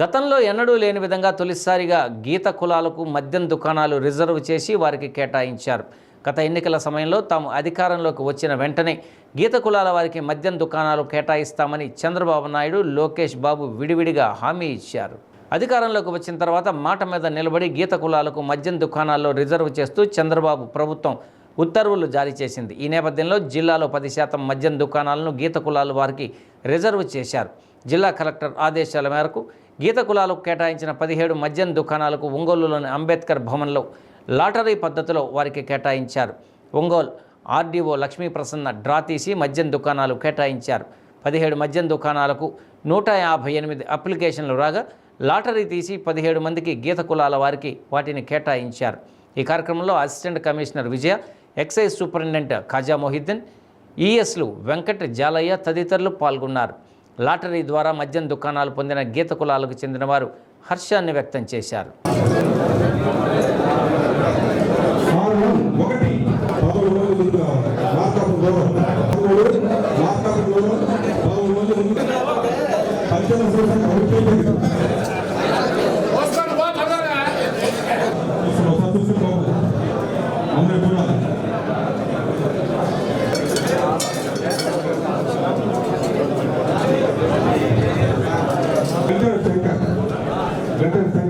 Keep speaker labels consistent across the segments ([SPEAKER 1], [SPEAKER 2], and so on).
[SPEAKER 1] గతంలో ఎన్నడూ లేని విధంగా తొలిసారిగా గీత కులాలకు మద్యం దుకాణాలు రిజర్వ్ చేసి వారికి కేటాయించారు. గత ఎన్నికల సమయంలో తాము అధికారంలోకి వచ్చిన వెంటనే గీత కులాల వారికి మద్యం దుకాణాలు కేటాయిస్తామని చంద్రబాబు నాయుడు లోకేష్ బాబు విడివిడిగా హామీ ఇచ్చారు. అధికారంలోకి వచ్చిన తర్వాత మాట మీద నిలబడి గీత కులాలకు మద్యం దుకాణాల్లో రిజర్వ్ చేస్తూ చంద్రబాబు ప్రభుత్వం ఉత్తర్వులు జారీ చేసింది. ఈ నేపథ్యంలో జిల్లాలో పది శాతం మద్యం దుకాణాలను గీత కులాల వారికి రిజర్వ్ చేశారు. జిల్లా కలెక్టర్ ఆదేశాల మేరకు గీత కులాలకు కేటాయించిన పదిహేడు మద్యం దుకాణాలకు ఒంగోలులోని అంబేద్కర్ భవన్లో లాటరీ పద్ధతిలో వారికి కేటాయించారు. ఒంగోలు ఆర్డీఓ లక్ష్మీ ప్రసన్న డ్రా తీసి మద్యం దుకాణాలు కేటాయించారు. పదిహేడు మద్యం దుకాణాలకు నూట యాభై ఎనిమిది అప్లికేషన్లు రాగా లాటరీ తీసి పదిహేడు మందికి గీత కులాల వారికి వాటిని కేటాయించారు. ఈ కార్యక్రమంలో assistant commissioner Vijaya excise superintendent Khaja Mohiddin ఈఎస్లు Venkat Jalaiah తదితరులు పాల్గొన్నారు. లాటరీ ద్వారా మద్యం దుకాణాలు పొందిన గీత కులాలకు చెందిన వారు హర్షాన్ని వ్యక్తం చేశారు.
[SPEAKER 2] వెంకట శంకర్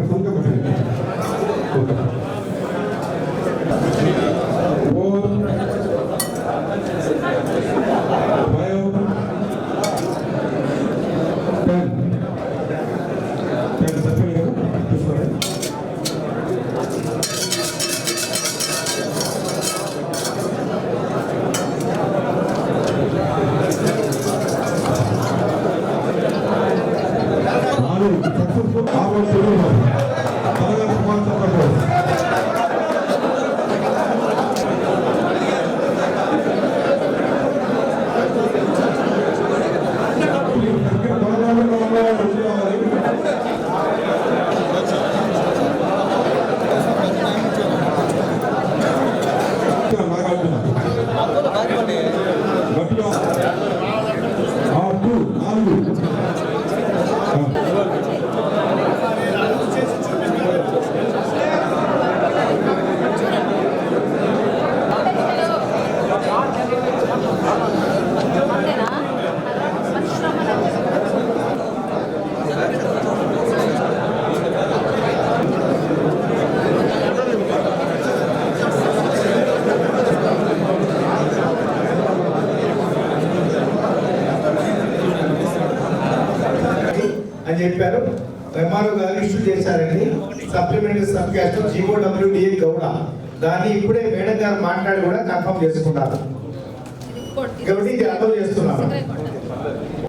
[SPEAKER 2] Água por
[SPEAKER 3] అని చెప్పారు. ఎంఆర్ఓ గారు ఇష్యూ చేశారండి. Supplementary sub caste GO WDA Gowda. దాన్ని ఇప్పుడే మేడం గారు మాట్లాడి కూడా కన్ఫర్మ్ చేసుకున్నారు. కాబట్టి ఇది అమలు చేస్తున్నాను